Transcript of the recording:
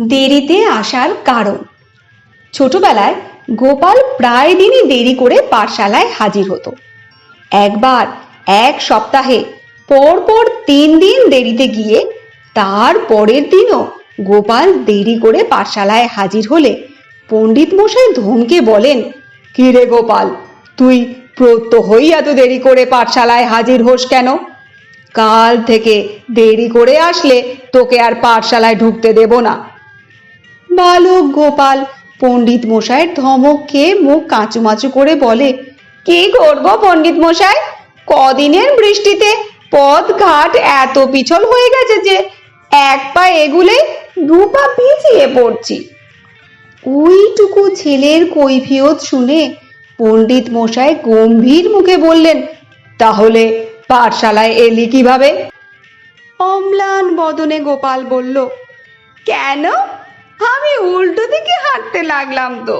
দেরিতে আসার কারণ। ছোটবেলায় গোপাল প্রায় দিনই দেরি করে পাঠশালায় হাজির হতো। একবার এক সপ্তাহে পর পর তিন দিন দেরিতে গিয়ে তার পরের দিনও গোপাল দেরি করে পাঠশালায় হাজির হলে পণ্ডিত মশাই ধমকে বলেন, কি রে গোপাল, তুই প্রত্যহই এত দেরি করে পাঠশালায় হাজির হোস কেন? কাল থেকে দেরি করে আসলে তোকে আর পাঠশালায় ঢুকতে দেব না। বালক গোপাল। পণ্ডিত মশাইয়ের ধমক খেয়ে মুখ কাঁচুমাচু করে বলে, কি করব পণ্ডিত মশাই? কদিনের বৃষ্টিতে পথ ঘাট এত পিছল হয়ে গেছে যে এক পা এগুলে দু পা পিছিয়ে পড়ছি। ওইটুকু ছেলের কৈফিয়ত শুনে পণ্ডিত মশাই গম্ভীর মুখে বললেন, তাহলে পাঠশালায় এলি কীভাবে? অম্লান বদনে গোপাল বলল, কেন? আমি উল্টো দিকে হাঁটতে লাগলাম তো